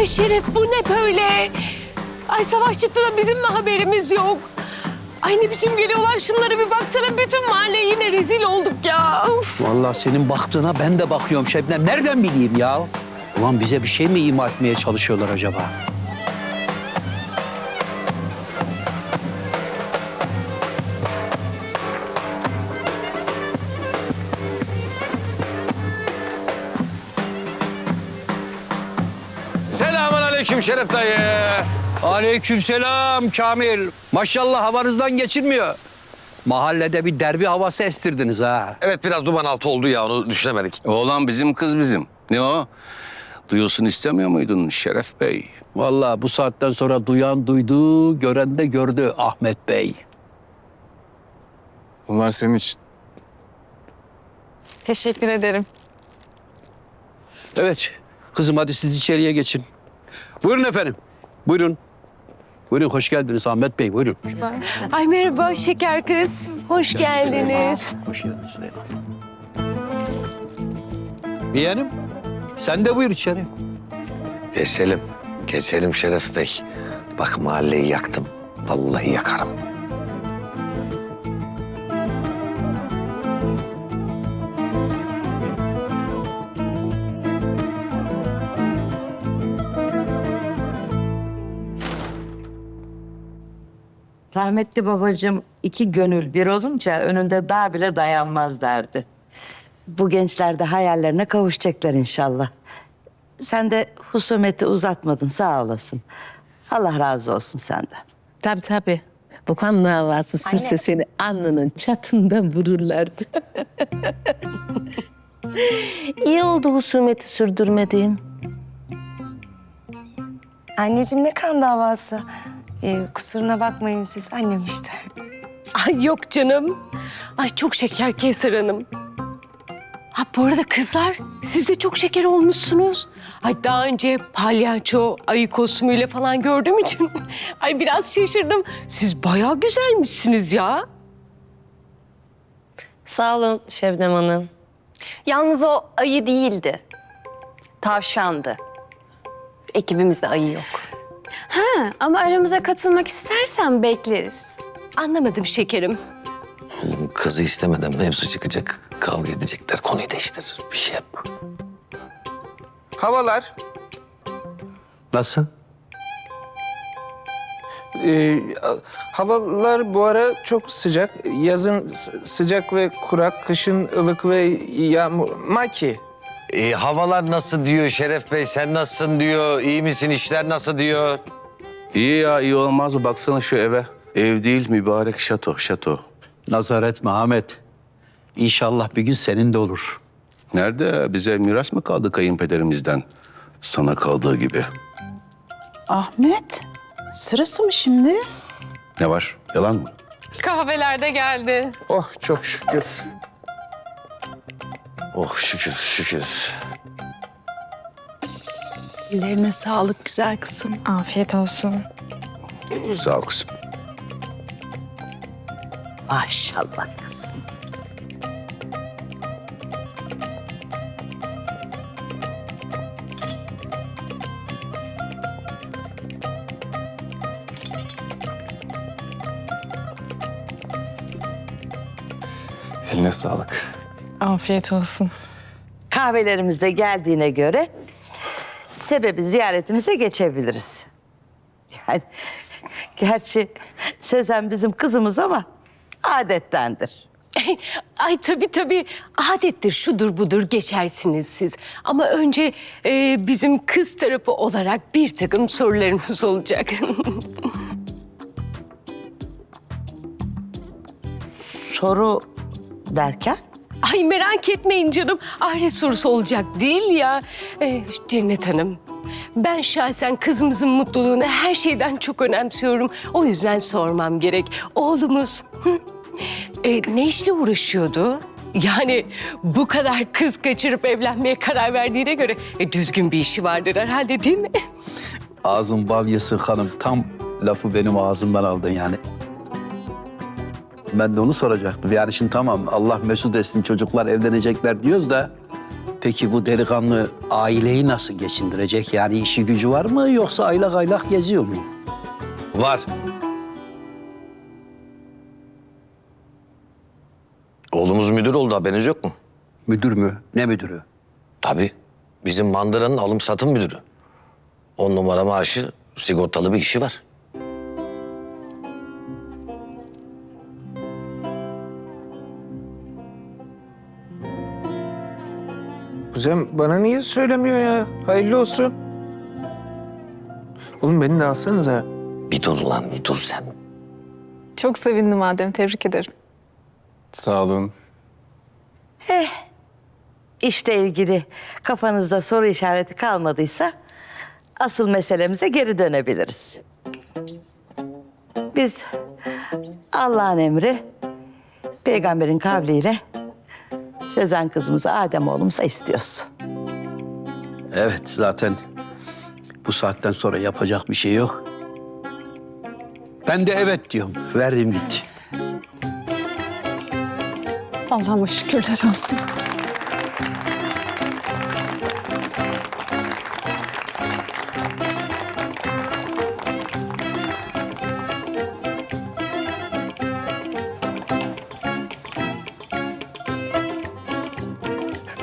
Ay Şeref bu ne böyle? Ay savaş çıktı da bizim mi haberimiz yok? Ay ne biçim geliyorlar şunlara bir baksana bütün mahalle yine rezil olduk ya. Uf. Vallahi senin baktığına ben de bakıyorum Şebnem. Nereden bileyim ya? Ulan bize bir şey mi ima etmeye çalışıyorlar acaba? Aleyküm Şeref dayı. Aleykümselam Kamil. Maşallah havanızdan geçilmiyor. Mahallede bir derbi havası estirdiniz ha. Evet biraz duman altı oldu ya onu düşünemedik. Oğlan bizim kız bizim. Ne o? Duyulsun istemiyor muydun Şeref Bey? Vallahi bu saatten sonra duyan duydu, gören de gördü Ahmet Bey. Bunlar senin için. Teşekkür ederim. Evet, kızım hadi siz içeriye geçin. Buyurun efendim, buyurun. Buyurun, hoş geldiniz Ahmet Bey, buyurun. Ay merhaba şeker kız. Hoş geldiniz. Hoş geldiniz Süleyman. Yeğenim, sen de buyur içeri. Geçelim. Geçelim Şeref Bey. Bak mahalleyi yaktım. Vallahi yakarım. Rahmetli babacığım iki gönül bir olunca önünde dağ bile dayanmaz derdi. Bu gençler de hayallerine kavuşacaklar inşallah. Sen de husumeti uzatmadın sağ olasın. Allah razı olsun senden. Tabii tabii. Bu kan davası sürse seni alnının çatından vururlardı. İyi oldu husumeti sürdürmediğin. Anneciğim ne kan davası? Ee, kusuruna bakmayın siz annem işte. Ay yok canım. Ay çok şeker Kevser Hanım. Ha bu arada kızlar siz de çok şeker olmuşsunuz. Ay daha önce palyaço, ayı kostümüyle falan gördüğüm için ay biraz şaşırdım. Siz bayağı güzelmişsiniz ya. Sağ olun Şebnem Hanım. Yalnız o ayı değildi. Tavşandı. Ekibimizde ayı yok. Ha, ama aramıza katılmak istersen bekleriz. Anlamadım şekerim. Kızı istemeden mevzu çıkacak. Kavga edecekler. Konuyu değiştir. Bir şey yap. Havalar. Nasıl? Ee, havalar bu ara çok sıcak. Yazın sıcak ve kurak, kışın ılık ve yağmur. Maki. E, havalar nasıl diyor Şeref Bey? Sen nasılsın diyor. İyi misin? İşler nasıl diyor? İyi ya iyi olmaz mı? Baksana şu eve. Ev değil mübarek şato, şato. Nazar etme Ahmet. İnşallah bir gün senin de olur. Nerede? Bize miras mı kaldı kayınpederimizden? Sana kaldığı gibi. Ahmet, sırası mı şimdi? Ne var? Yalan mı? Kahvelerde geldi. Oh çok şükür. Oh şükür şükür. Ellerine sağlık güzel kızım. Afiyet olsun. Sağ ol kızım. Maşallah kızım. Eline sağlık. Afiyet olsun. Kahvelerimiz de geldiğine göre sebebi ziyaretimize geçebiliriz. Yani gerçi Sezen bizim kızımız ama adettendir. Ay tabii tabii adettir şudur budur geçersiniz siz. Ama önce e, bizim kız tarafı olarak bir takım sorularımız olacak. Soru derken? Ay merak etmeyin canım. Ahiret sorusu olacak değil ya. Ee, Cennet Hanım, ben şahsen kızımızın mutluluğunu her şeyden çok önemsiyorum. O yüzden sormam gerek. Oğlumuz hı, e, ne işle uğraşıyordu? Yani bu kadar kız kaçırıp evlenmeye karar verdiğine göre e, düzgün bir işi vardır herhalde değil mi? Ağzın bal yesin hanım. Tam lafı benim ağzımdan aldın yani. Ben de onu soracaktım. Yani şimdi tamam Allah mesut etsin çocuklar evlenecekler diyoruz da... Peki bu delikanlı aileyi nasıl geçindirecek? Yani işi gücü var mı yoksa aylak aylak geziyor mu? Var. Oğlumuz müdür oldu haberiniz yok mu? Müdür mü? Ne müdürü? Tabii. Bizim mandıranın alım satım müdürü. On numara maaşı sigortalı bir işi var. Kuzen bana niye söylemiyor ya? Hayırlı olsun. Oğlum beni de alsanıza. Bir dur lan bir dur sen. Çok sevindim Adem. Tebrik ederim. Sağ olun. İşle ilgili kafanızda soru işareti kalmadıysa asıl meselemize geri dönebiliriz. Biz Allah'ın emri peygamberin kavliyle Sezen kızımızı Adem oğlumuza istiyoruz. Evet zaten bu saatten sonra yapacak bir şey yok. Ben de evet diyorum. Verdim gitti. Allah'ıma şükürler olsun.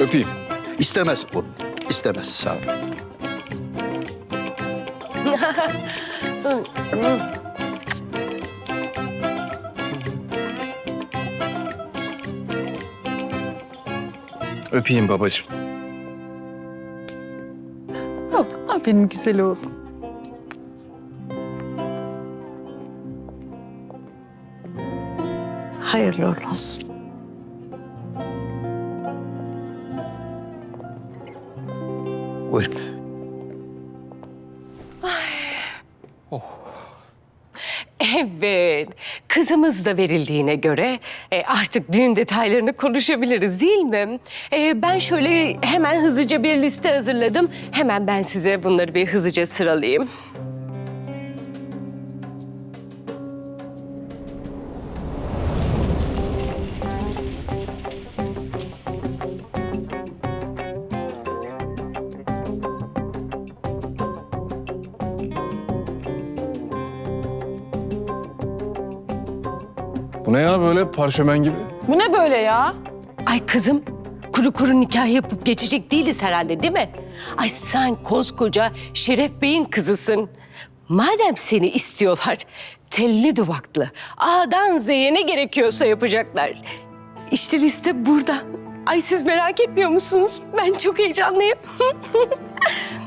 Öpeyim. İstemez bu. İstemez. Sağ ol. Öpeyim babacığım. Ah, benim güzel oğlum. Hayırlı olsun. Buyurun. Evet, kızımız da verildiğine göre e, artık düğün detaylarını konuşabiliriz değil mi? E, ben şöyle hemen hızlıca bir liste hazırladım. Hemen ben size bunları bir hızlıca sıralayayım. Bu ne ya böyle parşömen gibi? Bu ne böyle ya? Ay kızım, kuru kuru nikah yapıp geçecek değiliz herhalde değil mi? Ay sen koskoca Şeref Bey'in kızısın. Madem seni istiyorlar, telli duvaklı, A'dan Z'ye ne gerekiyorsa yapacaklar. İşte liste burada. Ay siz merak etmiyor musunuz? Ben çok heyecanlıyım.